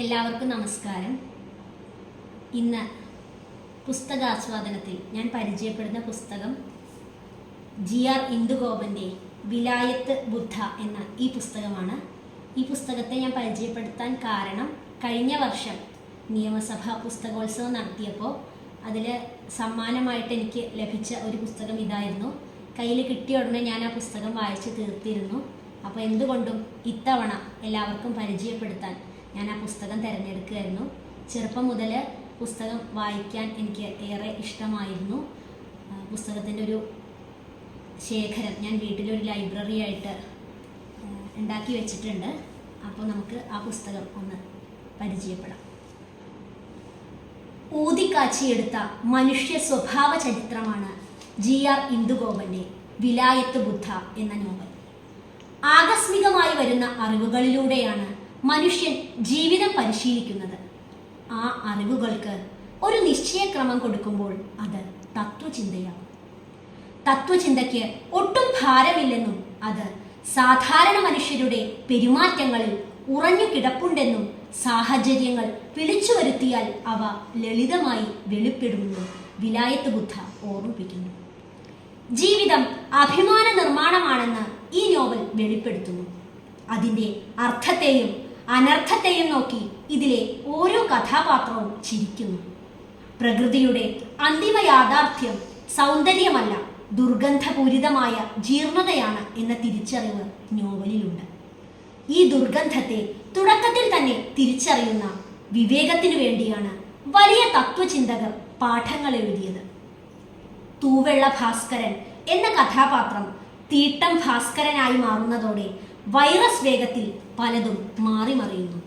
എല്ലാവർക്കും നമസ്കാരം. ഇന്ന് പുസ്തകാസ്വാദനത്തിൽ ഞാൻ പരിചയപ്പെടുന്ന പുസ്തകം ജി ആർ ഇന്ദുഗോപന്റെ വിലായത്ത് ബുദ്ധ എന്ന ഈ പുസ്തകമാണ്. ഈ പുസ്തകത്തെ ഞാൻ പരിചയപ്പെടുത്താൻ കാരണം കഴിഞ്ഞ വർഷം നിയമസഭാ പുസ്തകോത്സവം നടത്തിയപ്പോൾ അതിൽ സമ്മാനമായിട്ട് എനിക്ക് ലഭിച്ച ഒരു പുസ്തകം ഇതായിരുന്നു. കയ്യിൽ കിട്ടിയ ഉടനെ ഞാൻ ആ പുസ്തകം വായിച്ച് തീർത്തിരുന്നു. അപ്പോൾ എന്തുകൊണ്ടും ഇത്തവണ എല്ലാവർക്കും പരിചയപ്പെടുത്താൻ ഞാൻ ആ പുസ്തകം തിരഞ്ഞെടുക്കുകയായിരുന്നു. ചെറുപ്പം മുതൽ പുസ്തകം വായിക്കാൻ എനിക്ക് ഏറെ ഇഷ്ടമായിരുന്നു. പുസ്തകത്തിന്റെ ഒരു ശേഖരം ഞാൻ വീട്ടിലൊരു ലൈബ്രറി ആയിട്ട് ഉണ്ടാക്കി വെച്ചിട്ടുണ്ട്. അപ്പോൾ നമുക്ക് ആ പുസ്തകം ഒന്ന് പരിചയപ്പെടാം. ഊതിക്കാച്ചിയെടുത്ത മനുഷ്യ സ്വഭാവ ചരിത്രമാണ് ജി ആർ ഇന്ദുഗോപന്റെ വിലായത്ത് ബുദ്ധ എന്ന നോവൽ. ആകസ്മികമായി വരുന്ന അറിവുകളിലൂടെയാണ് മനുഷ്യൻ ജീവിതം പരിശീലിക്കുന്നത്. ആ അറിവുകൾക്ക് ഒരു നിശ്ചയക്രമം കൊടുക്കുമ്പോൾ അത് തത്വചിന്തയാകും. തത്വചിന്തയ്ക്ക് ഒട്ടും ഭാരമില്ലെന്നും അത് സാധാരണ മനുഷ്യരുടെ പെരുമാറ്റങ്ങളിൽ ഉറഞ്ഞു കിടപ്പുണ്ടെന്നും സാഹചര്യങ്ങൾ വിളിച്ചു വരുത്തിയാൽ അവ ലളിതമായി വെളിപ്പെടുമെന്നും വിലായത്ത് ബുദ്ധ ഓർമ്മിപ്പിക്കുന്നു. ജീവിതം അഭിമാന നിർമ്മാണമാണെന്ന് ഈ നോവൽ വെളിപ്പെടുത്തുന്നു. അതിന്റെ അർത്ഥത്തെയും അനർത്ഥത്തെയും നോക്കി ഇതിലെ ഓരോ കഥാപാത്രവും ചിരിക്കുന്നു. പ്രകൃതിയുടെ അന്തിമ യാഥാർത്ഥ്യം സൗന്ദര്യമല്ല ദുർഗന്ധപൂരിതമായ ജീർണതയാണ് എന്ന തിരിച്ചറിവ് നോവലിലുണ്ട്. ഈ ദുർഗന്ധത്തെ തുടക്കത്തിൽ തന്നെ തിരിച്ചറിയുന്ന വിവേകത്തിനു വേണ്ടിയാണ് വലിയ തത്വചിന്തകർ പാഠങ്ങൾ എഴുതിയത് തൂവെള്ള ഭാസ്കരൻ എന്ന കഥാപാത്രം തീട്ടം ഭാസ്കരനായി മാറുന്നതോടെ വൈറസ് വേഗത്തിൽ പലതും മാറി മറിയുന്നു.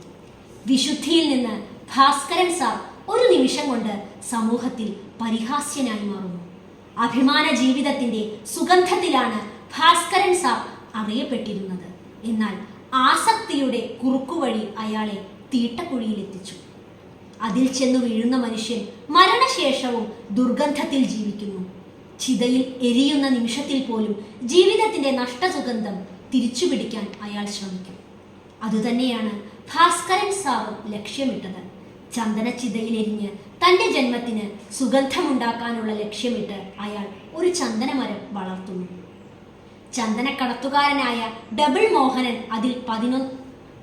വിശുദ്ധിയിൽ നിന്ന് ഭാസ്കരൻ സാർ ഒരു നിമിഷം കൊണ്ട് സമൂഹത്തിൽ പരിഹാസ്യനായി മാറുന്നു. അഭിമാന ജീവിതത്തിന്റെ സുഗന്ധത്തിലാണ് ഭാസ്കരൻ സാർ അറിയപ്പെട്ടിരുന്നത്. എന്നാൽ ആസക്തിയുടെ കുറുക്കുവഴി അയാളെ തീട്ടക്കുഴിയിലെത്തിച്ചു. അതിൽ ചെന്നു വീഴുന്ന മനുഷ്യൻ മരണശേഷവും ദുർഗന്ധത്തിൽ ജീവിക്കുന്നു. ചിതയിൽ എരിയുന്ന നിമിഷത്തിൽ പോലും ജീവിതത്തിന്റെ നഷ്ടസുഗന്ധം തിരിച്ചുപിടിക്കാൻ അയാൾ ശ്രമിക്കും. അതുതന്നെയാണ് ഭാസ്കരൻ സാവ് ലക്ഷ്യമിട്ടത്. ചന്ദനച്ചിതയിലെരിഞ്ഞ് തന്റെ ജന്മത്തിന് സുഗന്ധമുണ്ടാക്കാനുള്ള ലക്ഷ്യമിട്ട് അയാൾ ഒരു ചന്ദനമരം വളർത്തുന്നു. ചന്ദനക്കടത്തുകാരനായ ഡബിൾ മോഹനൻ അതിൽ പതിനൊന്ന്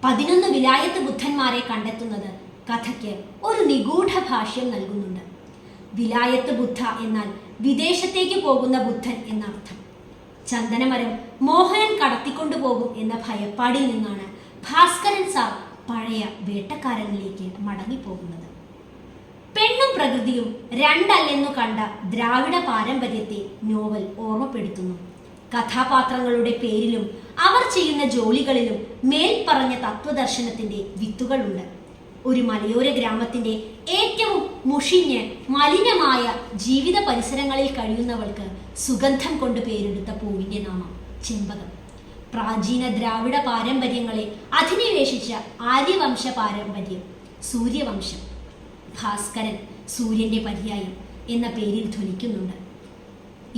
പതിനൊന്ന് വിലായത്ത് ബുദ്ധന്മാരെ കണ്ടെത്തുന്നത് കഥയ്ക്ക് ഒരു നിഗൂഢ ഭാഷ്യം നൽകുന്നുണ്ട്. വിലായത്ത് ബുദ്ധ എന്നാൽ വിദേശത്തേക്ക് പോകുന്ന ബുദ്ധൻ എന്നർത്ഥം. ചന്ദനമരം മോഹനൻ കടത്തിക്കൊണ്ടുപോകും എന്ന ഭയപ്പാടിൽ നിന്നാണ് ഭാസ്കരൻ സാർ പഴയ വേട്ടക്കാരനിലേക്ക് മടങ്ങിപ്പോകുന്നത്. പെണ്ണും പ്രകൃതിയും രണ്ടല്ലെന്നു കണ്ട ദ്രാവിഡ പാരമ്പര്യത്തെ നോവൽ ഓർമ്മപ്പെടുത്തുന്നു. കഥാപാത്രങ്ങളുടെ പേരിലും അവർ ചെയ്യുന്ന ജോലികളിലും മേൽപ്പറഞ്ഞ തത്വദർശനത്തിന്റെ വിത്തുകളുണ്ട്. ഒരു മലയോര ഗ്രാമത്തിന്റെ ഏറ്റവും മുഷിഞ്ഞ് മലിനമായ ജീവിത പരിസരങ്ങളിൽ കഴിയുന്നവൾക്ക് സുഗന്ധം കൊണ്ട് പേരെടുത്ത പൂവിന്റെ നാമം ചെമ്പകം. പ്രാചീന ദ്രാവിഡ പാരമ്പര്യങ്ങളെ അധിനിവേശിച്ച ആര്യവംശ പാരമ്പര്യം സൂര്യവംശം. ഭാസ്കരൻ സൂര്യന്റെ പര്യായം എന്ന പേരിൽ ധ്വനിക്കുന്നുണ്ട്.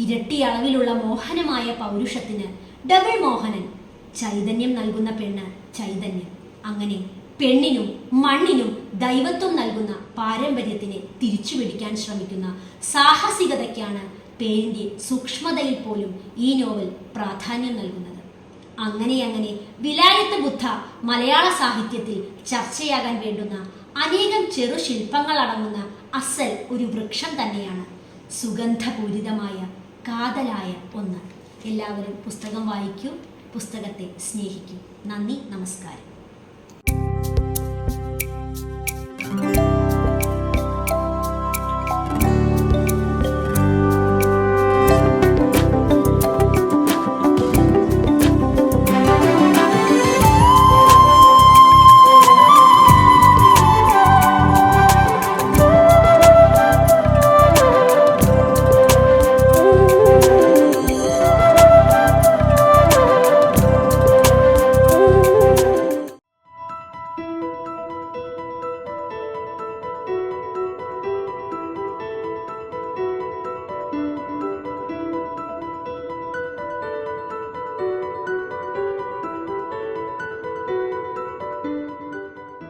ഇരട്ടി അളവിലുള്ള മോഹനമായ പൗരുഷത്തിന് ഡബിൾ മോഹനൻ ചൈതന്യം നൽകുന്ന പെണ്ണ് ചൈതന്യം. അങ്ങനെ പെണ്ണിനും മണ്ണിനും ദൈവത്വം നൽകുന്ന പാരമ്പര്യത്തിനെ തിരിച്ചുപിടിക്കാൻ ശ്രമിക്കുന്ന സാഹസികതയ്ക്കാണ് പേരിന്റെ സൂക്ഷ്മതയിൽ പോലും ഈ നോവൽ പ്രാധാന്യം നൽകുന്നത്. അങ്ങനെ അങ്ങനെ വിലായത്ത് ബുദ്ധ മലയാള സാഹിത്യത്തിൽ ചർച്ചയാകാൻ വേണ്ടുന്ന അനേകം ചെറു ശില്പങ്ങൾ അടങ്ങുന്ന അസൽ ഒരു വൃക്ഷം തന്നെയാണ് സുഗന്ധപൂരിതമായ കാതലായ ഒന്ന്. എല്ലാവരും പുസ്തകം വായിക്കൂ പുസ്തകത്തെ സ്നേഹിക്കൂ. നന്ദി നമസ്കാരം.